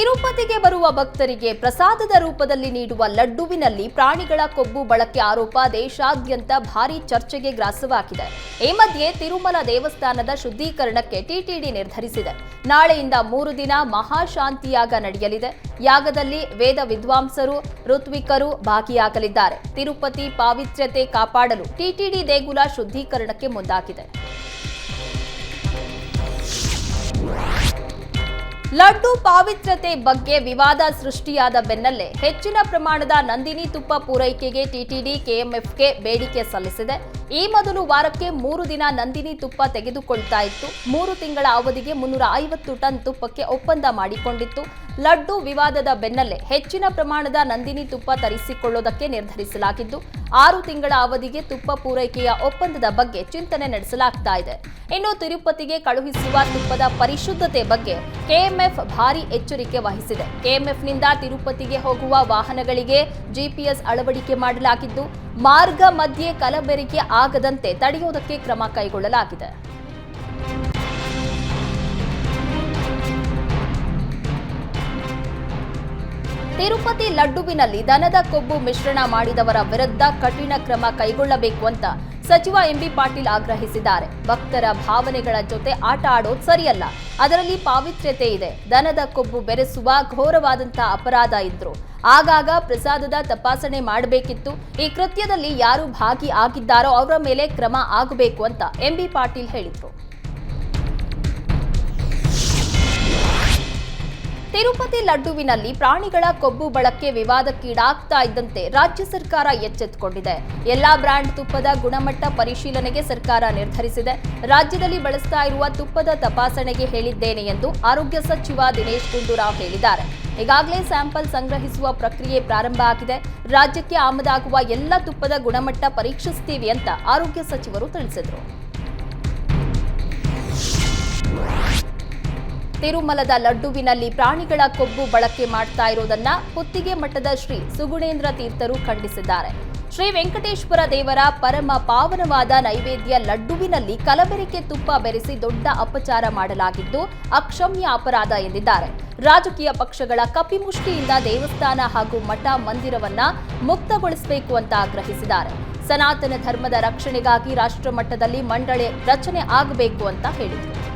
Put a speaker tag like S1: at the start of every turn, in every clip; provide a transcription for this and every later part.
S1: ತಿರುಪತಿಗೆ ಬರುವ ಭಕ್ತರಿಗೆ ಪ್ರಸಾದದ ರೂಪದಲ್ಲಿ ನೀಡುವ ಲಡ್ಡುವಿನಲ್ಲಿ ಪ್ರಾಣಿಗಳ ಕೊಬ್ಬು ಬಳಕೆ ಆರೋಪ ದೇಶಾದ್ಯಂತ ಭಾರೀ ಚರ್ಚೆಗೆ ಗ್ರಾಸವಾಗಿದೆ. ಈ ಮಧ್ಯೆ ತಿರುಮಲ ದೇವಸ್ಥಾನದ ಶುದ್ಧೀಕರಣಕ್ಕೆ ಟಿಟಿಡಿ ನಿರ್ಧರಿಸಿದೆ. ನಾಳೆಯಿಂದ ಮೂರು ದಿನ ಮಹಾಶಾಂತಿಯಾಗ ನಡೆಯಲಿದೆ. ಯಾಗದಲ್ಲಿ ವೇದ ವಿದ್ವಾಂಸರು, ಋತ್ವಿಕರು ಭಾಗಿಯಾಗಲಿದ್ದಾರೆ. ತಿರುಪತಿ ಪಾವಿತ್ರ್ಯತೆ ಕಾಪಾಡಲು ಟಿಟಿಡಿ ದೇಗುಲ ಶುದ್ಧೀಕರಣಕ್ಕೆ ಮುಂದಾಗಿದೆ. ಲಡ್ಡು ಪಾವಿತ್ರತೆ ಬಗ್ಗೆ ವಿವಾದ ಸೃಷ್ಟಿಯಾದ ಬೆನ್ನಲ್ಲೇ ಹೆಚ್ಚಿನ ಪ್ರಮಾಣದ ನಂದಿನಿ ತುಪ್ಪ ಪೂರೈಕೆಗೆ ಟಿಟಿಡಿ ಕೆಎಂಎಫ್ಗೆ ಬೇಡಿಕೆ ಸಲ್ಲಿಸಿದೆ. ಈ ಮೊದಲು ವಾರಕ್ಕೆ ಮೂರು ದಿನ ನಂದಿನಿ ತುಪ್ಪ ತೆಗೆದುಕೊಳ್ತಾ ಇತ್ತು. ಮೂರು ತಿಂಗಳ ಅವಧಿಗೆ ಮುನ್ನೂರ ಐವತ್ತು ಟನ್ ತುಪ್ಪಕ್ಕೆ ಒಪ್ಪಂದ ಮಾಡಿಕೊಂಡಿತ್ತು. ಲಡ್ಡು ವಿವಾದದ ಬೆನ್ನಲ್ಲೇ ಹೆಚ್ಚಿನ ಪ್ರಮಾಣದ ನಂದಿನಿ ತುಪ್ಪ ತರಿಸಿಕೊಳ್ಳೋದಕ್ಕೆ ನಿರ್ಧರಿಸಲಾಗಿದ್ದು, ಆರು ತಿಂಗಳ ಅವಧಿಗೆ ತುಪ್ಪ ಪೂರೈಕೆಯ ಒಪ್ಪಂದದ ಬಗ್ಗೆ ಚಿಂತನೆ ನಡೆಸಲಾಗ್ತಾ ಇದೆ. ಇನ್ನು ತಿರುಪತಿಗೆ ಕಳುಹಿಸುವ ತುಪ್ಪದ ಪರಿಶುದ್ಧತೆ ಬಗ್ಗೆ ಕೆಎಂಎಫ್ ಭಾರಿ ಎಚ್ಚರಿಕೆ ವಹಿಸಿದೆ. ಕೆಎಂಎಫ್ನಿಂದ ತಿರುಪತಿಗೆ ಹೋಗುವ ವಾಹನಗಳಿಗೆ ಜಿಪಿಎಸ್ ಅಳವಡಿಕೆ ಮಾಡಲಾಗಿದ್ದು ಮಾರ್ಗ ಮಧ್ಯೆ ಕಲಬೆರಕೆ ಆಗದಂತೆ ತಡೆಯುವುದಕ್ಕೆ ಕ್ರಮ ಕೈಗೊಳ್ಳಲಾಗಿದೆ. ತಿರುಪತಿ ಲಡ್ಡುವಿನಲ್ಲಿ ದನದ ಕೊಬ್ಬು ಮಿಶ್ರಣ ಮಾಡಿದವರ ವಿರುದ್ಧ ಕಠಿಣ ಕ್ರಮ ಕೈಗೊಳ್ಳಬೇಕು ಅಂತ ಸಚಿವ ಎಂಬಿ ಪಾಟೀಲ್ ಆಗ್ರಹಿಸಿದ್ದಾರೆ. ಭಕ್ತರ ಭಾವನೆಗಳ ಜೊತೆ ಆಟ ಆಡೋದು ಸರಿಯಲ್ಲ. ಅದರಲ್ಲಿ ಪಾವಿತ್ರ್ಯತೆ ಇದೆ. ದನದ ಕೊಬ್ಬು ಬೆರೆಸುವ ಘೋರವಾದಂತಹ ಅಪರಾಧ ಇದ್ರು. ಆಗಾಗ ಪ್ರಸಾದದ ತಪಾಸಣೆ ಮಾಡಬೇಕಿತ್ತು. ಈ ಕೃತ್ಯದಲ್ಲಿ ಯಾರು ಭಾಗಿ ಆಗಿದ್ದಾರೋ ಅವರ ಮೇಲೆ ಕ್ರಮ ಆಗಬೇಕು ಅಂತ ಎಂಬಿ ಪಾಟೀಲ್ ಹೇಳಿದರು. ತಿರುಪತಿ ಲಡ್ಡುವಿನಲ್ಲಿ ಪ್ರಾಣಿಗಳ ಕೊಬ್ಬು ಬಳಕೆ ವಿವಾದಕ್ಕೀಡಾಗ್ತಾ ಇದ್ದಂತೆ ರಾಜ್ಯ ಸರ್ಕಾರ ಎಚ್ಚೆತ್ತುಕೊಂಡಿದೆ. ಎಲ್ಲಾ ಬ್ರ್ಯಾಂಡ್ ತುಪ್ಪದ ಗುಣಮಟ್ಟ ಪರಿಶೀಲನೆಗೆ ಸರ್ಕಾರ ನಿರ್ಧರಿಸಿದೆ. ರಾಜ್ಯದಲ್ಲಿ ಬಳಸ್ತಾ ಇರುವ ತುಪ್ಪದ ತಪಾಸಣೆಗೆ ಹೇಳಿದ್ದೇನೆ ಎಂದು ಆರೋಗ್ಯ ಸಚಿವ ದಿನೇಶ್ ಗುಂಡೂರಾವ್ ಹೇಳಿದ್ದಾರೆ. ಈಗಾಗಲೇ ಸ್ಯಾಂಪಲ್ ಸಂಗ್ರಹಿಸುವ ಪ್ರಕ್ರಿಯೆ ಪ್ರಾರಂಭ ಆಗಿದೆ. ರಾಜ್ಯಕ್ಕೆ ಆಮದಾಗುವ ಎಲ್ಲ ತುಪ್ಪದ ಗುಣಮಟ್ಟ ಪರೀಕ್ಷಿಸ್ತೀವಿ ಅಂತ ಆರೋಗ್ಯ ಸಚಿವರು ತಿಳಿಸಿದರು. ತಿರುಮಲದ ಲಡ್ಡುವಿನಲ್ಲಿ ಪ್ರಾಣಿಗಳ ಕೊಬ್ಬು ಬಳಕೆ ಮಾಡ್ತಾ ಇರೋದನ್ನ ಪುತ್ತಿಗೆ ಮಠದ ಶ್ರೀ ಸುಗುಣೇಂದ್ರ ತೀರ್ಥರು ಖಂಡಿಸಿದ್ದಾರೆ. ಶ್ರೀ ವೆಂಕಟೇಶ್ವರ ದೇವರ ಪರಮ ಪಾವನವಾದ ನೈವೇದ್ಯ ಲಡ್ಡುವಿನಲ್ಲಿ ಕಲಬೆರಕೆ ತುಪ್ಪ ಬೆರೆಸಿ ದೊಡ್ಡ ಅಪಚಾರ ಮಾಡಲಾಗಿದ್ದು ಅಕ್ಷಮ್ಯ ಅಪರಾಧ ಎಂದಿದ್ದಾರೆ. ರಾಜಕೀಯ ಪಕ್ಷಗಳ ಕಪಿಮುಷ್ಟಿಯಿಂದ ದೇವಸ್ಥಾನ ಹಾಗೂ ಮಠ ಮಂದಿರವನ್ನ ಮುಕ್ತಗೊಳಿಸಬೇಕು ಅಂತ ಆಗ್ರಹಿಸಿದ್ದಾರೆ. ಸನಾತನ ಧರ್ಮದ ರಕ್ಷಣೆಗಾಗಿ ರಾಷ್ಟ್ರ ಮಟ್ಟದಲ್ಲಿ ಮಂಡಳಿ ರಚನೆ ಆಗಬೇಕು ಅಂತ ಹೇಳಿದರು.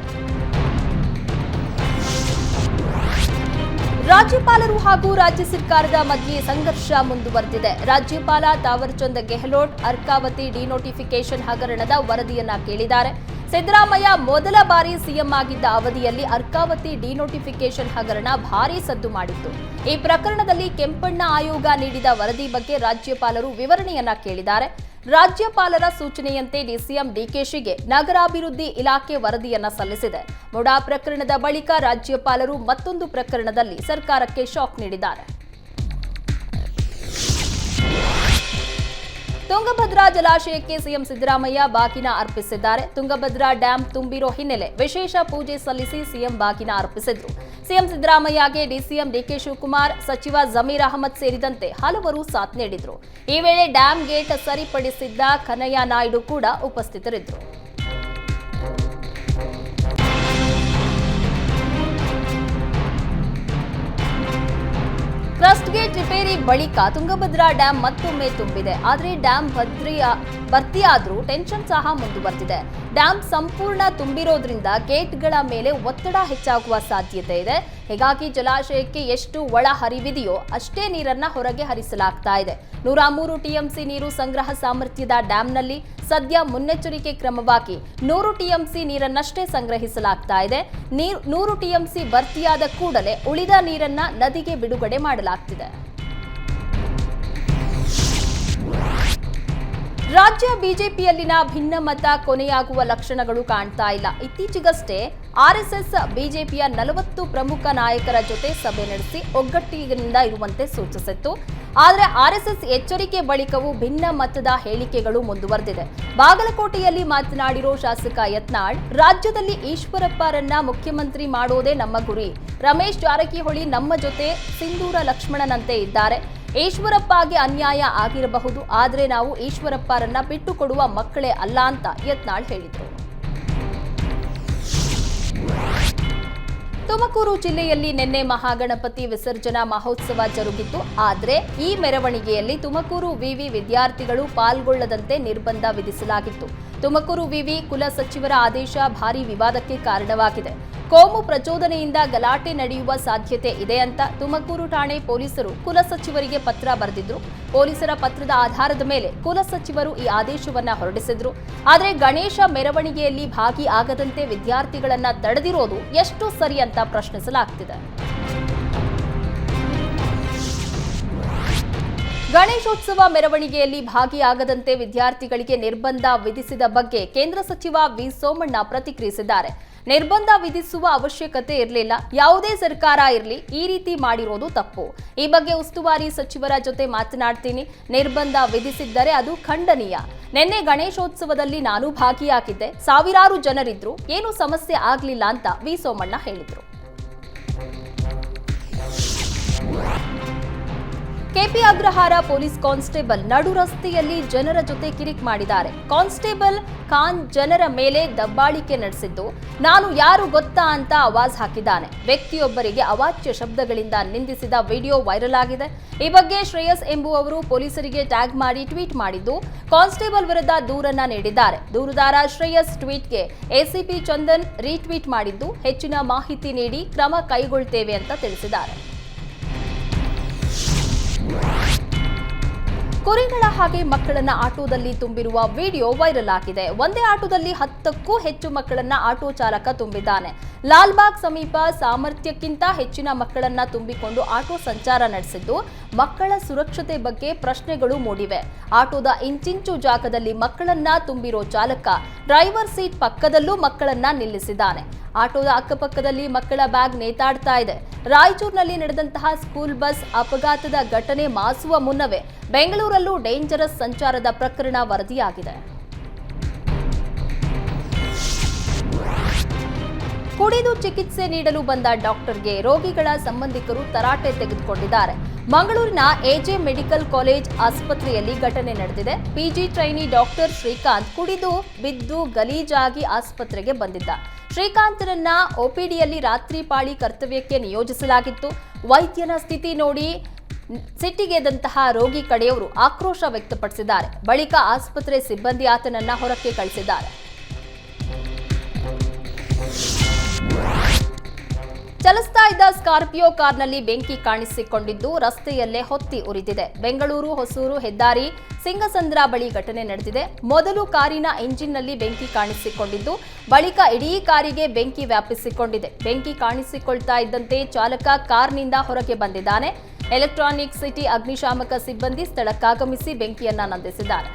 S1: ರಾಜ್ಯಪಾಲರು ಹಾಗೂ ರಾಜ್ಯ ಸರ್ಕಾರದ ಮಧ್ಯೆ ಸಂಘರ್ಷ ಮುಂದುವರೆದಿದೆ. ರಾಜ್ಯಪಾಲ ತಾವರ್ಚಂದ್ ಗೆಹ್ಲೋಟ್, ಅರ್ಕಾವತಿ ಡಿನೋಟಿಫಿಕೇಶನ್ ಹಗರಣದ ವರದಿಯನ್ನ ಕೇಳಿದ್ದಾರೆ. ಸಿದ್ದರಾಮಯ್ಯ ಮೊದಲ ಬಾರಿ ಸಿಎಂ ಆಗಿದ್ದ ಅವಧಿಯಲ್ಲಿ ಅರ್ಕಾವತಿ ಡಿನೋಟಿಫಿಕೇಶನ್ ಹಗರಣ ಭಾರೀ ಸದ್ದು ಮಾಡಿತ್ತು. ಈ ಪ್ರಕರಣದಲ್ಲಿ ಕೆಂಪಣ್ಣ ಆಯೋಗ ನೀಡಿದ ವರದಿ ಬಗ್ಗೆ ರಾಜ್ಯಪಾಲರು ವಿವರಣೆಯನ್ನ ಕೇಳಿದ್ದಾರೆ. ರಾಜ್ಯಪಾಲರ ಸೂಚನೆಯಂತೆ ಡಿಸಿಎಂ ಡಿಕೆಶಿಗೆ ನಗರಾಭಿವೃದ್ಧಿ ಇಲಾಖೆ ವರದಿಯನ್ನ ಸಲ್ಲಿಸಿದೆ. ಮೊಡಾ ಪ್ರಕರಣದ ಬಳಿಕ ರಾಜ್ಯಪಾಲರು ಮತ್ತೊಂದು ಪ್ರಕರಣದಲ್ಲಿ ಸರ್ಕಾರಕ್ಕೆ ಶಾಕ್ ನೀಡಿದ್ದಾರೆ. ತುಂಗಭದ್ರಾ ಜಲಾಶಯಕ್ಕೆ ಸಿಎಂ ಸಿದ್ದರಾಮಯ್ಯ ಬಾಕಿನ ಅರ್ಪಿಸಿದ್ದಾರೆ. ತುಂಗಭದ್ರಾ ಡ್ಯಾಂ ತುಂಬಿರೋ ಹಿನ್ನೆಲೆ ವಿಶೇಷ ಪೂಜೆ ಸಲ್ಲಿಸಿ ಸಿಎಂ ಬಾಕಿನ ಅರ್ಪಿಸಿದ್ರು. ಸಿಎಂ ಸಿದ್ದರಾಮಯ್ಯಗೆ ಡಿಸಿಎಂ ಡಿಕೆ ಶಿವಕುಮಾರ್, ಸಚಿವ ಜಮೀರ್ ಅಹಮದ್ ಸೇರಿದಂತೆ ಹಲವರು ಸಾಥ್ ನೀಡಿದ್ರು. ಈ ವೇಳೆ ಡ್ಯಾಂ ಗೇಟ್ ಸರಿಪಡಿಸಿದ್ದ ಕನಯ್ಯ ನಾಯ್ಡು ಕೂಡ ಉಪಸ್ಥಿತರಿದ್ದರು. ಕ್ರಸ್ಟ್ ಗೇಟ್ ರಿಪೇರಿ ಬಳಿಕ ತುಂಗಭದ್ರಾ ಡ್ಯಾಂ ಮತ್ತೊಮ್ಮೆ ತುಂಬಿದೆ. ಆದರೆ ಡ್ಯಾಂ ಭದ್ರಿಯ ಭರ್ತಿಯಾದರೂ ಟೆನ್ಷನ್ ಸಹ ಮುಂದುವರೆದಿದೆ. ಡ್ಯಾಂ ಸಂಪೂರ್ಣ ತುಂಬಿರೋದ್ರಿಂದ ಗೇಟ್ಗಳ ಮೇಲೆ ಒತ್ತಡ ಹೆಚ್ಚಾಗುವ ಸಾಧ್ಯತೆ ಇದೆ. ಹೀಗಾಗಿ ಜಲಾಶಯಕ್ಕೆ ಎಷ್ಟು ಒಳ ಹರಿವಿದೆಯೋ ಅಷ್ಟೇ ನೀರನ್ನ ಹೊರಗೆ ಹರಿಸಲಾಗ್ತಾ ಇದೆ. ನೂರ ಮೂರು ಟಿಎಂಸಿ ನೀರು ಸಂಗ್ರಹ ಸಾಮರ್ಥ್ಯದ ಡ್ಯಾಂನಲ್ಲಿ ಸದ್ಯ ಮುನ್ನೆಚ್ಚರಿಕೆ ಕ್ರಮವಾಗಿ ನೂರು ಟಿಎಂಸಿ ನೀರನ್ನಷ್ಟೇ ಸಂಗ್ರಹಿಸಲಾಗ್ತಾ ಇದೆ. ನೀರು ನೂರು ಟಿಎಂಸಿ ಭರ್ತಿಯಾದ ಕೂಡಲೇ ಉಳಿದ ನೀರನ್ನ ನದಿಗೆ ಬಿಡುಗಡೆ ಮಾಡಲಾಗ್ತಿದೆ. ರಾಜ್ಯ ಬಿಜೆಪಿಯಲ್ಲಿನ ಭಿನ್ನಮತ ಕೊನೆಯಾಗುವ ಲಕ್ಷಣಗಳು ಕಾಣ್ತಾ ಇಲ್ಲ. ಇತ್ತೀಚೆಗಷ್ಟೇ ಆರ್ಎಸ್ಎಸ್ ಬಿಜೆಪಿಯ ನಲವತ್ತು ಪ್ರಮುಖ ನಾಯಕರ ಜೊತೆ ಸಭೆ ನಡೆಸಿ ಒಗ್ಗಟ್ಟಿನಿಂದ ಇರುವಂತೆ ಸೂಚಿಸಿತ್ತು. ಆದರೆ ಆರ್ಎಸ್ಎಸ್ ಎಚ್ಚರಿಕೆ ಬಳಿಕವೂ ಭಿನ್ನ ಮತದ ಹೇಳಿಕೆಗಳು ಮುಂದುವರೆದಿದೆ. ಬಾಗಲಕೋಟೆಯಲ್ಲಿ ಮಾತನಾಡಿರೋ ಶಾಸಕ ಯತ್ನಾಳ್, ರಾಜ್ಯದಲ್ಲಿ ಈಶ್ವರಪ್ಪರನ್ನ ಮುಖ್ಯಮಂತ್ರಿ ಮಾಡೋದೇ ನಮ್ಮ ಗುರಿ. ರಮೇಶ್ ಜಾರಕಿಹೊಳಿ ನಮ್ಮ ಜೊತೆ ಸಿಂಧೂರ ಲಕ್ಷ್ಮಣನಂತೆ ಇದ್ದಾರೆ. ಈಶ್ವರಪ್ಪಗೆ ಅನ್ಯಾಯ ಆಗಿರಬಹುದು, ಆದರೆ ನಾವು ಈಶ್ವರಪ್ಪರನ್ನ ಬಿಟ್ಟು ಕೊಡುವ ಮಕ್ಕಳೇ ಅಲ್ಲ ಅಂತ ಯತ್ನಾಳ್ ಹೇಳಿದರು. ತುಮಕೂರು ಜಿಲ್ಲೆಯಲ್ಲಿ ನಿನ್ನೆ ಮಹಾಗಣಪತಿ ವಿಸರ್ಜನಾ ಮಹೋತ್ಸವ ಜರುಗಿತು ಆದರೆ ಈ ಮೆರವಣಿಗೆಯಲ್ಲಿ ತುಮಕೂರು ವಿವಿ ವಿದ್ಯಾರ್ಥಿಗಳು ಪಾಲ್ಗೊಳ್ಳದಂತೆ ನಿರ್ಬಂಧ ವಿಧಿಸಲಾಗಿತ್ತು. ತುಮಕೂರು ವಿವಿ ಕುಲ ಸಚಿವರ ಆದೇಶ ಭಾರೀ ವಿವಾದಕ್ಕೆ ಕಾರಣವಾಗಿದೆ. ಕೋಮು ಪ್ರಚೋದನೆಯಿಂದ ಗಲಾಟೆ ನಡೆಯುವ ಸಾಧ್ಯತೆ ಇದೆ ಅಂತ ತುಮಕೂರು ಠಾಣೆ ಪೊಲೀಸರು ಕುಲ ಸಚಿವರಿಗೆ ಪತ್ರ ಬರೆದಿದ್ರು. ಪೊಲೀಸರ ಪತ್ರದ ಆಧಾರದ ಮೇಲೆ ಕುಲ ಸಚಿವರು ಈ ಆದೇಶವನ್ನ ಹೊರಡಿಸಿದ್ರು. ಆದರೆ ಗಣೇಶ ಮೆರವಣಿಗೆಯಲ್ಲಿ ಭಾಗಿಯಾಗದಂತೆ ವಿದ್ಯಾರ್ಥಿಗಳನ್ನ ತಡೆದಿರೋದು ಎಷ್ಟು ಸರಿ ಅಂತ ಪ್ರಶ್ನಿಸಲಾಗ್ತಿದೆ. ಗಣೇಶೋತ್ಸವ ಮೆರವಣಿಗೆಯಲ್ಲಿ ಭಾಗಿಯಾಗದಂತೆ ವಿದ್ಯಾರ್ಥಿಗಳಿಗೆ ನಿರ್ಬಂಧ ವಿಧಿಸಿದ ಬಗ್ಗೆ ಕೇಂದ್ರ ಸಚಿವ ವಿ ಸೋಮಣ್ಣ ಪ್ರತಿಕ್ರಿಯಿಸಿದ್ದಾರೆ. ನಿರ್ಬಂಧ ವಿಧಿಸುವ ಅವಶ್ಯಕತೆ ಇರಲಿಲ್ಲ. ಯಾವುದೇ ಸರ್ಕಾರ ಇರಲಿ, ಈ ರೀತಿ ಮಾಡಿರೋದು ತಪ್ಪು. ಈ ಬಗ್ಗೆ ಉಸ್ತುವಾರಿ ಸಚಿವರ ಜೊತೆ ಮಾತನಾಡ್ತೀನಿ. ನಿರ್ಬಂಧ ವಿಧಿಸಿದ್ದರೆ ಅದು ಖಂಡನೀಯ. ನಿನ್ನೆ ಗಣೇಶೋತ್ಸವದಲ್ಲಿ ನಾನು ಭಾಗಿಯಾಗಿದ್ದೆ. ಸಾವಿರಾರು ಜನರಿದ್ರು. ಏನು ಸಮಸ್ಯೆ ಆಗಲಿಲ್ಲ ಅಂತ ವಿ ಸೋಮಣ್ಣ ಹೇಳಿದ್ರು. ಕೆಪಿ ಅಗ್ರಹಾರ ಪೊಲೀಸ್ ಕಾನ್ಸ್ಟೇಬಲ್ ನಡು ರಸ್ತೆಯಲ್ಲಿ ಜನರ ಜೊತೆ ಕಿರಿಕ್ ಮಾಡಿದ್ದಾರೆ. ಕಾನ್ಸ್ಟೇಬಲ್ ಖಾನ್ ಜನರ ಮೇಲೆ ದಬ್ಬಾಳಿಕೆ ನಡೆಸಿದ್ದು, ನಾನು ಯಾರು ಗೊತ್ತಾ ಅಂತ ಆವಾಜ್ ಹಾಕಿದ್ದಾನೆ. ವ್ಯಕ್ತಿಯೊಬ್ಬರಿಗೆ ಅವಾಚ್ಯ ಶಬ್ದಗಳಿಂದ ನಿಂದಿಸಿದ ವಿಡಿಯೋ ವೈರಲ್ ಆಗಿದೆ. ಈ ಬಗ್ಗೆ ಶ್ರೇಯಸ್ ಎಂಬುವವರು ಪೊಲೀಸರಿಗೆ ಟ್ಯಾಗ್ ಮಾಡಿ ಟ್ವೀಟ್ ಮಾಡಿದ್ದು, ಕಾನ್ಸ್ಟೇಬಲ್ ವಿರುದ್ಧ ದೂರನ್ನ ನೀಡಿದ್ದಾರೆ. ದೂರುದಾರ ಶ್ರೇಯಸ್ ಟ್ವೀಟ್ಗೆ ಎಸಿಪಿ ಚಂದನ್ ರೀಟ್ವೀಟ್ ಮಾಡಿದ್ದು, ಹೆಚ್ಚಿನ ಮಾಹಿತಿ ನೀಡಿ ಕ್ರಮ ಕೈಗೊಳ್ತೇವೆ ಅಂತ ತಿಳಿಸಿದ್ದಾರೆ. ಕುರಿಗಳ ಹಾಗೆ ಮಕ್ಕಳನ್ನ ಆಟೋದಲ್ಲಿ ತುಂಬಿರುವ ವಿಡಿಯೋ ವೈರಲ್ ಆಗಿದೆ. ಒಂದೇ ಆಟೋದಲ್ಲಿ ಹತ್ತಕ್ಕೂ ಹೆಚ್ಚು ಮಕ್ಕಳನ್ನ ಆಟೋ ಚಾಲಕ ತುಂಬಿದ್ದಾನೆ. ಲಾಲ್ಬಾಗ್ ಸಮೀಪ ಸಾಮರ್ಥ್ಯಕ್ಕಿಂತ ಹೆಚ್ಚಿನ ಮಕ್ಕಳನ್ನ ತುಂಬಿಕೊಂಡು ಆಟೋ ಸಂಚಾರ ನಡೆಸಿದ್ದು, ಮಕ್ಕಳ ಸುರಕ್ಷತೆ ಬಗ್ಗೆ ಪ್ರಶ್ನೆಗಳು ಮೂಡಿವೆ. ಆಟೋದ ಇಂಚಿಂಚು ಜಾಗದಲ್ಲಿ ಮಕ್ಕಳನ್ನ ತುಂಬಿರೋ ಚಾಲಕ ಡ್ರೈವರ್ ಸೀಟ್ ಪಕ್ಕದಲ್ಲೂ ಮಕ್ಕಳನ್ನ ನಿಲ್ಲಿಸಿದ್ದಾನೆ. ಆಟೋದ ಅಕ್ಕಪಕ್ಕದಲ್ಲಿ ಮಕ್ಕಳ ಬ್ಯಾಗ್ ನೇತಾಡ್ತಾ ಇದೆ. ರಾಯಚೂರಿನಲ್ಲಿ ನಡೆದಂತಹ ಸ್ಕೂಲ್ ಬಸ್ ಅಪಘಾತದ ಘಟನೆ ಮಾಸುವ ಮುನ್ನವೇ ಬೆಂಗಳೂರಲ್ಲೂ ಡೇಂಜರಸ್ ಸಂಚಾರದ ಪ್ರಕರಣ ವರದಿಯಾಗಿದೆ. ಕುಡಿದು ಚಿಕಿತ್ಸೆ ನೀಡಲು ಬಂದ ಡಾಕ್ಟರ್ಗೆ ರೋಗಿಗಳ ಸಂಬಂಧಿಕರು ತರಾಟೆ ತೆಗೆದುಕೊಂಡಿದ್ದಾರೆ. ಮಂಗಳೂರಿನ ಎಜೆ ಮೆಡಿಕಲ್ ಕಾಲೇಜ್ ಆಸ್ಪತ್ರೆಯಲ್ಲಿ ಘಟನೆ ನಡೆದಿದೆ. ಪಿಜಿ ಟ್ರೈನಿ ಡಾಕ್ಟರ್ ಶ್ರೀಕಾಂತ್ ಕುಡಿದು ಬಿದ್ದು ಗಲೀಜಾಗಿ ಆಸ್ಪತ್ರೆಗೆ ಬಂದಿದ್ದ. ಶ್ರೀಕಾಂತ್ರನ್ನ ಒಪಿಡಿಯಲ್ಲಿ ರಾತ್ರಿ ಪಾಳಿ ಕರ್ತವ್ಯಕ್ಕೆ ನಿಯೋಜಿಸಲಾಗಿತ್ತು. ವೈದ್ಯನ ಸ್ಥಿತಿ ನೋಡಿ ಸಿಟ್ಟಿಗೆದಂತಹ ರೋಗಿ ಕಡೆಯವರು ಆಕ್ರೋಶ ವ್ಯಕ್ತಪಡಿಸಿದ್ದಾರೆ. ಬಳಿಕ ಆಸ್ಪತ್ರೆ ಸಿಬ್ಬಂದಿ ಆತನನ್ನ ಹೊರಕ್ಕೆ ಕಳಿಸಿದ್ದಾರೆ. ಚಲಿಸ್ತಾ ಇದ್ದ ಸ್ಕಾರ್ಪಿಯೋ ಕಾರ್ನಲ್ಲಿ ಬೆಂಕಿ ಕಾಣಿಸಿಕೊಂಡಿದ್ದು ರಸ್ತೆಯಲ್ಲೇ ಹೊತ್ತಿ ಉರಿದಿದೆ. ಬೆಂಗಳೂರು, ಹೊಸೂರು, ಹೆದ್ದಾರಿ, ಸಿಂಗಸಂದ್ರ ಬಳಿ ಘಟನೆ ನಡೆದಿದೆ. ಮೊದಲು ಕಾರಿನ ಎಂಜಿನ್ನಲ್ಲಿ ಬೆಂಕಿ ಕಾಣಿಸಿಕೊಂಡಿದ್ದು, ಬಳಿಕ ಇಡೀ ಕಾರಿಗೆ ಬೆಂಕಿ ವ್ಯಾಪಿಸಿಕೊಂಡಿದೆ. ಬೆಂಕಿ ಕಾಣಿಸಿಕೊಳ್ತಾ ಇದ್ದಂತೆ ಚಾಲಕ ಕಾರ್ನಿಂದ ಹೊರಗೆ ಬಂದಿದ್ದಾನೆ. ಎಲೆಕ್ಟ್ರಾನಿಕ್ ಸಿಟಿ ಅಗ್ನಿಶಾಮಕ ಸಿಬ್ಬಂದಿ ಸ್ಥಳಕ್ಕಾಗಮಿಸಿ ಬೆಂಕಿಯನ್ನ ನಂದಿಸಿದ್ದಾರೆ.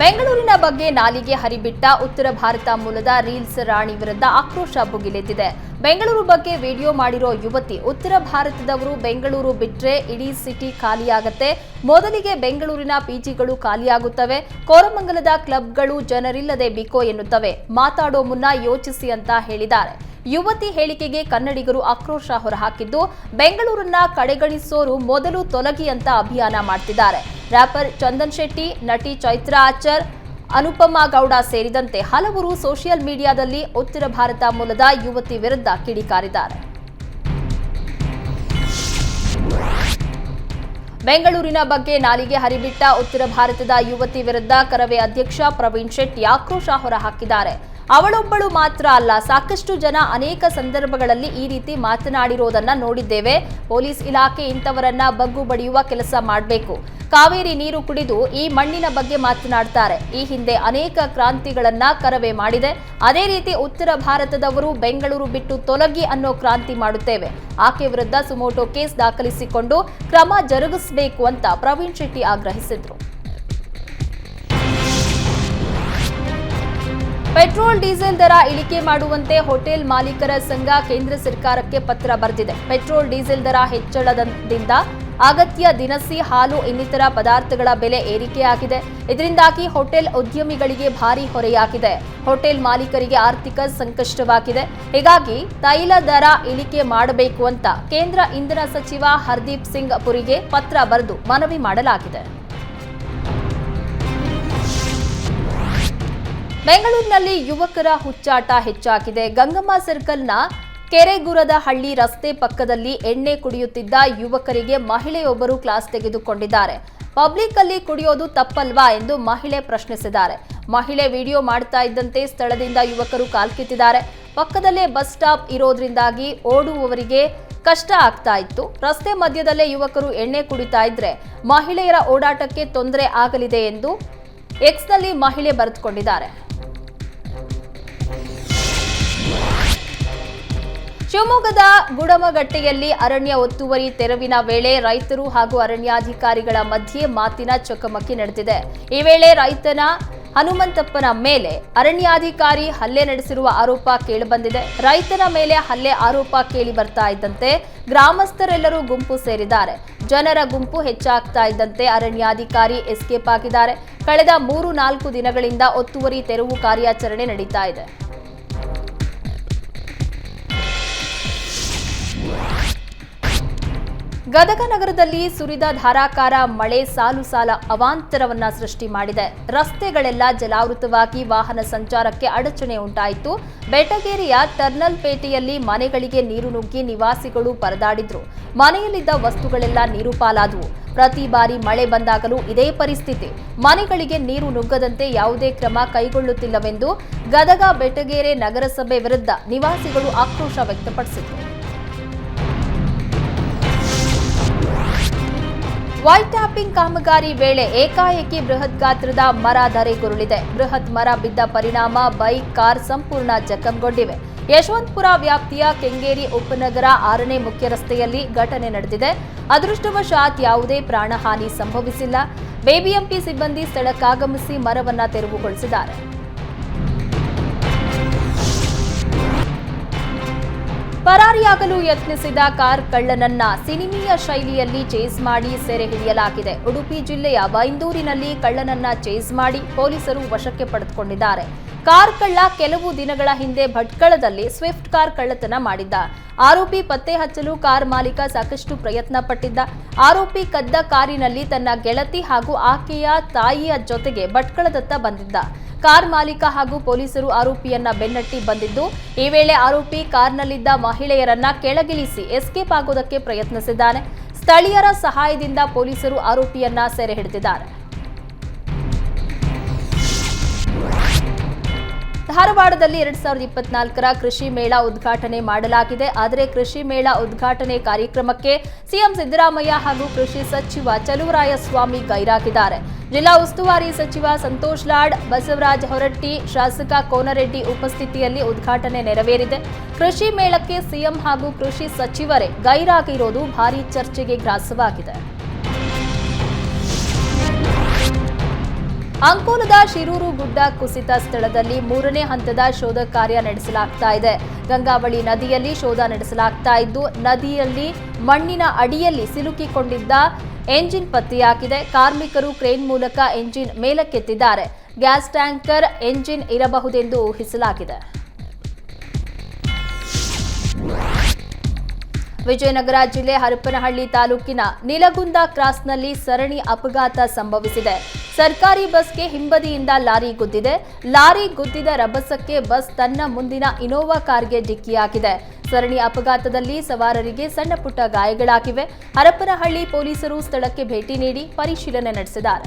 S1: ಬೆಂಗಳೂರಿನ ಬಗ್ಗೆ ನಾಲಿಗೆ ಹರಿಬಿಟ್ಟ ಉತ್ತರ ಭಾರತ ಮೂಲದ ರೀಲ್ಸ್ ರಾಣಿ ವಿರುದ್ಧ ಆಕ್ರೋಶ ಭುಗಿಲೆದ್ದಿದೆ ಬೆಂಗಳೂರು ಬಗ್ಗೆ ವಿಡಿಯೋ ಮಾಡಿರೋ ಯುವತಿ ಉತ್ತರ ಭಾರತದವರು ಬೆಂಗಳೂರು ಬಿಟ್ರೆ ಇಡೀ ಸಿಟಿ ಖಾಲಿಯಾಗತ್ತೆ. ಮೊದಲಿಗೆ ಬೆಂಗಳೂರಿನ ಪಿಜಿಗಳು ಖಾಲಿಯಾಗುತ್ತವೆ. ಕೋರಮಂಗಲದ ಕ್ಲಬ್ಗಳು ಜನರಿಲ್ಲದೆ ಬಿಕೋ ಎನ್ನುತ್ತವೆ. ಮಾತಾಡೋ ಮುನ್ನ ಯೋಚಿಸಿ ಅಂತ ಹೇಳಿದ್ದಾರೆ. ಯುವತಿ ಹೇಳಿಕೆಗೆ ಕನ್ನಡಿಗರು ಆಕ್ರೋಶ ಹೊರಹಾಕಿದ್ದು, ಬೆಂಗಳೂರನ್ನ ಕಡೆಗಣಿಸೋರು ಮೊದಲು ತೊಲಗಿ ಅಂತ ಅಭಿಯಾನ ಮಾಡ್ತಿದ್ದಾರೆ. ರ್ಯಾಪರ್ ಚಂದನ್ ಶೆಟ್ಟಿ, ನಟಿ ಚೈತ್ರಾ ಆಚಾರ್, ಅನುಪಮಾ ಗೌಡ ಸೇರಿದಂತೆ ಹಲವರು ಸೋಷಿಯಲ್ ಮೀಡಿಯಾದಲ್ಲಿ ಉತ್ತರ ಭಾರತ ಮೂಲದ ಯುವತಿ ವಿರುದ್ಧ ಕಿಡಿಕಾರಿದ್ದಾರೆ. ಬೆಂಗಳೂರಿನ ಬಗ್ಗೆ ನಾಲಿಗೆ ಹರಿಬಿಟ್ಟ ಉತ್ತರ ಭಾರತದ ಯುವತಿ ವಿರುದ್ಧ ಕರವೇ ಅಧ್ಯಕ್ಷ ಪ್ರವೀಣ್ ಶೆಟ್ಟಿ ಆಕ್ರೋಶ ಹೊರಹಾಕಿದ್ದಾರೆ. ಅವಳೊಬ್ಬಳು ಮಾತ್ರ ಅಲ್ಲ, ಸಾಕಷ್ಟು ಜನ ಅನೇಕ ಸಂದರ್ಭಗಳಲ್ಲಿ ಈ ರೀತಿ ಮಾತನಾಡಿರೋದನ್ನ ನೋಡಿದ್ದೇವೆ. ಪೊಲೀಸ್ ಇಲಾಖೆ ಇಂಥವರನ್ನ ಬಗ್ಗು ಬಡಿಯುವ ಕೆಲಸ ಮಾಡಬೇಕು. ಕಾವೇರಿ ನೀರು ಕುಡಿದು ಈ ಮಣ್ಣಿನ ಬಗ್ಗೆ ಮಾತನಾಡ್ತಾರೆ. ಈ ಹಿಂದೆ ಅನೇಕ ಕ್ರಾಂತಿಗಳನ್ನ ಕರವೇ ಮಾಡಿದೆ. ಅದೇ ರೀತಿ ಉತ್ತರ ಭಾರತದವರು ಬೆಂಗಳೂರು ಬಿಟ್ಟು ತೊಲಗಿ ಅನ್ನೋ ಕ್ರಾಂತಿ ಮಾಡುತ್ತೇವೆ. ಆಕೆ ವಿರುದ್ಧ ಸುಮೋಟೋ ಕೇಸ್ ದಾಖಲಿಸಿಕೊಂಡು ಕ್ರಮ ಜರುಗಿಸಬೇಕು ಅಂತ ಪ್ರವೀಣ್ ಶೆಟ್ಟಿ ಆಗ್ರಹಿಸಿದ್ರು. ಪೆಟ್ರೋಲ್, ಡೀಸೆಲ್ ದರ ಇಳಿಕೆ ಮಾಡುವಂತೆ ಹೋಟೆಲ್ ಮಾಲೀಕರ ಸಂಘ ಕೇಂದ್ರ ಸರ್ಕಾರಕ್ಕೆ ಪತ್ರ ಬರೆದಿದೆ. ಪೆಟ್ರೋಲ್, ಡೀಸೆಲ್ ದರ ಹೆಚ್ಚಳದಿಂದ ಅಗತ್ಯ ದಿನಸಿ, ಹಾಲು, ಇನ್ನಿತರ ಪದಾರ್ಥಗಳ ಬೆಲೆ ಏರಿಕೆಯಾಗಿದೆ. ಇದರಿಂದಾಗಿ ಹೋಟೆಲ್ ಉದ್ಯಮಿಗಳಿಗೆ ಭಾರಿ ಹೊರೆಯಾಗಿದೆ. ಹೋಟೆಲ್ ಮಾಲೀಕರಿಗೆ ಆರ್ಥಿಕ ಸಂಕಷ್ಟವಾಗಿದೆ. ಹೀಗಾಗಿ ತೈಲ ದರ ಇಳಿಕೆ ಮಾಡಬೇಕು ಅಂತ ಕೇಂದ್ರ ಇಂಧನ ಸಚಿವ ಹರ್ದೀಪ್ ಸಿಂಗ್ ಪುರಿಗೆ ಪತ್ರ ಬರೆದು ಮನವಿ ಮಾಡಲಾಗಿದೆ. ಬೆಂಗಳೂರಿನಲ್ಲಿ ಯುವಕರ ಹುಚ್ಚಾಟ ಹೆಚ್ಚಾಗಿದೆ. ಗಂಗಮ್ಮ ಸರ್ಕಲ್ನ ಕೆರೆಗುರದ ಹಳ್ಳಿ ರಸ್ತೆ ಪಕ್ಕದಲ್ಲಿ ಎಣ್ಣೆ ಕುಡಿಯುತ್ತಿದ್ದ ಯುವಕರಿಗೆ ಮಹಿಳೆಯೊಬ್ಬರು ಕ್ಲಾಸ್ ತೆಗೆದುಕೊಂಡಿದ್ದಾರೆ. ಪಬ್ಲಿಕ್ ಅಲ್ಲಿ ಕುಡಿಯೋದು ತಪ್ಪಲ್ವಾ ಎಂದು ಮಹಿಳೆ ಪ್ರಶ್ನಿಸಿದ್ದಾರೆ. ಮಹಿಳೆ ವಿಡಿಯೋ ಮಾಡ್ತಾ ಇದ್ದಂತೆ ಸ್ಥಳದಿಂದ ಯುವಕರು ಕಾಲ್ಕಿತ್ತಿದ್ದಾರೆ ಪಕ್ಕದಲ್ಲೇ ಬಸ್ ಸ್ಟಾಪ್ ಇರೋದ್ರಿಂದಾಗಿ ಓಡುವವರಿಗೆ ಕಷ್ಟ ಆಗ್ತಾ ಇತ್ತು. ರಸ್ತೆ ಮಧ್ಯದಲ್ಲೇ ಯುವಕರು ಎಣ್ಣೆ ಕುಡಿತಾ ಇದ್ರೆ ಮಹಿಳೆಯರ ಓಡಾಟಕ್ಕೆ ತೊಂದರೆ ಆಗಲಿದೆ ಎಂದು ಎಕ್ಸ್ನಲ್ಲಿ ಮಹಿಳೆ ಬರೆದುಕೊಂಡಿದ್ದಾರೆ. ಶಿವಮೊಗ್ಗದ ಗುಡಮಗಟ್ಟೆಯಲ್ಲಿ ಅರಣ್ಯ ಒತ್ತುವರಿ ತೆರವಿನ ವೇಳೆ ರೈತರು ಹಾಗೂ ಅರಣ್ಯಾಧಿಕಾರಿಗಳ ಮಧ್ಯೆ ಮಾತಿನ ಚಕಮಕಿ ನಡೆದಿದೆ. ಈ ವೇಳೆ ರೈತನ ಹನುಮಂತಪ್ಪನ ಮೇಲೆ ಅರಣ್ಯಾಧಿಕಾರಿ ಹಲ್ಲೆ ನಡೆಸಿರುವ ಆರೋಪ ಕೇಳಿಬಂದಿದೆ. ರೈತನ ಮೇಲೆ ಹಲ್ಲೆ ಆರೋಪ ಕೇಳಿ ಬರ್ತಾ ಇದ್ದಂತೆ ಗ್ರಾಮಸ್ಥರೆಲ್ಲರೂ ಗುಂಪು ಸೇರಿದ್ದಾರೆ. ಜನರ ಗುಂಪು ಹೆಚ್ಚಾಗ್ತಾ ಇದ್ದಂತೆ ಅರಣ್ಯಾಧಿಕಾರಿ ಎಸ್ಕೇಪ್ ಆಗಿದ್ದಾರೆ. ಕಳೆದ ಮೂರು ನಾಲ್ಕು ದಿನಗಳಿಂದ ಒತ್ತುವರಿ ತೆರವು ಕಾರ್ಯಾಚರಣೆ ನಡೀತಾ ಇದೆ. ಗದಗ ನಗರದಲ್ಲಿ ಸುರಿದ ಧಾರಾಕಾರ ಮಳೆ ಸಾಲು ಸಾಲ ಅವಾಂತರವನ್ನ ಸೃಷ್ಟಿ ಮಾಡಿದೆ. ರಸ್ತೆಗಳೆಲ್ಲ ಜಲಾವೃತವಾಗಿ ವಾಹನ ಸಂಚಾರಕ್ಕೆ ಅಡಚಣೆ ಉಂಟಾಯಿತು. ಬೆಟಗೇರಿಯ ಟರ್ನಲ್ ಪೇಟೆಯಲ್ಲಿ ಮನೆಗಳಿಗೆ ನೀರು ನುಗ್ಗಿ ನಿವಾಸಿಗಳು ಪರದಾಡಿದ್ರು. ಮನೆಯಲ್ಲಿದ್ದ ವಸ್ತುಗಳೆಲ್ಲ ನೀರು ಪಾಲಾದವು. ಪ್ರತಿ ಬಾರಿ ಮಳೆ ಬಂದಾಗಲೂ ಇದೇ ಪರಿಸ್ಥಿತಿ. ಮನೆಗಳಿಗೆ ನೀರು ನುಗ್ಗದಂತೆ ಯಾವುದೇ ಕ್ರಮ ಕೈಗೊಳ್ಳುತ್ತಿಲ್ಲವೆಂದು ಗದಗ ಬೆಟಗೇರೆ ನಗರಸಭೆ ವಿರುದ್ಧ ನಿವಾಸಿಗಳು ಆಕ್ರೋಶ ವ್ಯಕ್ತಪಡಿಸಿದರು. ವೈಟ್ ಟ್ಯಾಪಿಂಗ್ ಕಾಮಗಾರಿ ವೇಳೆ ಏಕಾಏಕಿ ಬೃಹತ್ ಗಾತ್ರದ ಮರ ಧರೆಗುರುಳಿದೆ ಬೃಹತ್ ಮರ ಬಿದ್ದ ಪರಿಣಾಮ ಬೈಕ್, ಕಾರ್ ಸಂಪೂರ್ಣ ಜಖಂಗೊಂಡಿವೆ. ಯಶವಂತಪುರ ವ್ಯಾಪ್ತಿಯ ಕೆಂಗೇರಿ ಉಪನಗರ ಆರನೇ ಮುಖ್ಯ ರಸ್ತೆಯಲ್ಲಿ ಘಟನೆ ನಡೆದಿದೆ. ಅದೃಷ್ಟವಶಾತ್ ಯಾವುದೇ ಪ್ರಾಣಹಾನಿ ಸಂಭವಿಸಿಲ್ಲ. ಬಿಬಿಎಂಪಿ ಸಿಬ್ಬಂದಿ ಸ್ಥಳಕ್ಕಾಗಮಿಸಿ ಮರವನ್ನು ತೆರವುಗೊಳಿಸಿದ್ದಾರೆ. ಪರಾರಿಯಾಗಲು ಯತ್ನಿಸಿದ ಕಾರ್ ಕಳ್ಳನನ್ನ ಸಿನಿಮೀಯ ಶೈಲಿಯಲ್ಲಿ ಚೇಸ್ ಮಾಡಿ ಸೆರೆ ಹಿಡಿಯಲಾಗಿದೆ. ಉಡುಪಿ ಜಿಲ್ಲೆಯ ಬೈಂದೂರಿನಲ್ಲಿ ಕಳ್ಳನನ್ನ ಚೇಸ್ ಮಾಡಿ ಪೊಲೀಸರು ವಶಕ್ಕೆ ಪಡೆದುಕೊಂಡಿದ್ದಾರೆ. ಕಾರ್ ಕಳ್ಳ ಕೆಲವು ದಿನಗಳ ಹಿಂದೆ ಭಟ್ಕಳದಲ್ಲಿ ಸ್ವಿಫ್ಟ್ ಕಾರ್ ಕಳ್ಳತನ ಮಾಡಿದ್ದ. ಆರೋಪಿ ಪತ್ತೆ ಹಚ್ಚಲು ಕಾರ್ ಮಾಲೀಕ ಸಾಕಷ್ಟು ಪ್ರಯತ್ನ ಪಟ್ಟಿದ್ದ. ಆರೋಪಿ ಕದ್ದ ಕಾರಿನಲ್ಲಿ ತನ್ನ ಗೆಳತಿ ಹಾಗೂ ಆಕೆಯ ತಾಯಿಯ ಜೊತೆಗೆ ಭಟ್ಕಳದತ್ತ ಬಂದಿದ್ದ. ಕಾರ್ ಮಾಲೀಕ ಹಾಗೂ ಪೊಲೀಸರು ಆರೋಪಿಯನ್ನ ಬೆನ್ನಟ್ಟಿ ಬಂದಿದ್ದು, ಈ ವೇಳೆ ಆರೋಪಿ ಕಾರ್ನಲ್ಲಿದ್ದ ಮಹಿಳೆಯರನ್ನ ಕೆಳಗಿಳಿಸಿ ಎಸ್ಕೇಪ್ ಆಗೋದಕ್ಕೆ ಪ್ರಯತ್ನಿಸಿದ್ದಾನೆ. ಸ್ಥಳೀಯರ ಸಹಾಯದಿಂದ ಪೊಲೀಸರು ಆರೋಪಿಯನ್ನ ಸೆರೆ ಹಿಡಿದಿದ್ದಾರೆ. ಧಾರವಾಡದಲ್ಲಿ ಎರಡ್ ಸಾವಿರದ ಇಪ್ಪತ್ನಾಲ್ಕರ ಕೃಷಿ ಮೇಳ ಉದ್ಘಾಟನೆ ಮಾಡಲಾಗಿದೆ. ಆದರೆ ಕೃಷಿ ಮೇಳ ಉದ್ಘಾಟನೆ ಕಾರ್ಯಕ್ರಮಕ್ಕೆ ಸಿಎಂ ಸಿದ್ದರಾಮಯ್ಯ ಹಾಗೂ ಕೃಷಿ ಸಚಿವ ಚಲುವರಾಯಸ್ವಾಮಿ ಗೈರಾಗಿದ್ದಾರೆ. ಜಿಲ್ಲಾ ಉಸ್ತುವಾರಿ ಸಚಿವ ಸಂತೋಷ್ ಲಾಡ್, ಬಸವರಾಜ ಹೊರಟ್ಟಿ, ಶಾಸಕ ಕೋನರೆಡ್ಡಿ ಉಪಸ್ಥಿತಿಯಲ್ಲಿ ಉದ್ಘಾಟನೆ ನೆರವೇರಿದೆ. ಕೃಷಿ ಮೇಳಕ್ಕೆ ಸಿಎಂ ಹಾಗೂ ಕೃಷಿ ಸಚಿವರೇ ಗೈರಾಗಿರೋದು ಭಾರೀ ಚರ್ಚೆಗೆ ಗ್ರಾಸವಾಗಿದೆ. ಅಂಕೋಲದ ಶಿರೂರು ಗುಡ್ಡ ಕುಸಿತ ಸ್ಥಳದಲ್ಲಿ ಮೂರನೇ ಹಂತದ ಶೋಧ ಕಾರ್ಯ ನಡೆಸಲಾಗ್ತಾ ಇದೆ. ಗಂಗಾವಳಿ ನದಿಯಲ್ಲಿ ಶೋಧ ನಡೆಸಲಾಗ್ತಾ ಇದ್ದು, ನದಿಯಲ್ಲಿ ಮಣ್ಣಿನ ಅಡಿಯಲ್ಲಿ ಸಿಲುಕಿಕೊಂಡಿದ್ದ ಎಂಜಿನ್ ಪತ್ತೆಯಾಗಿದೆ. ಕಾರ್ಮಿಕರು ಕ್ರೇನ್ ಮೂಲಕ ಎಂಜಿನ್ ಮೇಲಕ್ಕೆತ್ತಿದ್ದಾರೆ. ಗ್ಯಾಸ್ ಟ್ಯಾಂಕರ್ ಎಂಜಿನ್ ಇರಬಹುದೆಂದು ಊಹಿಸಲಾಗಿದೆ. ವಿಜಯನಗರ ಜಿಲ್ಲೆ ಹರಪನಹಳ್ಳಿ ತಾಲೂಕಿನ ನಿಲಗುಂದ ಕ್ರಾಸ್ನಲ್ಲಿ ಸರಣಿ ಅಪಘಾತ ಸಂಭವಿಸಿದೆ. ಸರ್ಕಾರಿ ಬಸ್ಗೆ ಹಿಂಬದಿಯಿಂದ ಲಾರಿ ಗುದ್ದಿದೆ. ಲಾರಿ ಗುದ್ದಿದ ರಭಸಕ್ಕೆ ಬಸ್ ತನ್ನ ಮುಂದಿನ ಇನೋವಾ ಕಾರ್ಗೆ ಡಿಕ್ಕಿಯಾಗಿದೆ. ಸರಣಿ ಅಪಘಾತದಲ್ಲಿ ಸವಾರರಿಗೆ ಸಣ್ಣ ಪುಟ್ಟ ಗಾಯಗಳಾಗಿವೆ. ಹರಪನಹಳ್ಳಿ ಪೊಲೀಸರು ಸ್ಥಳಕ್ಕೆ ಭೇಟಿ ನೀಡಿ ಪರಿಶೀಲನೆ ನಡೆಸಿದ್ದಾರೆ.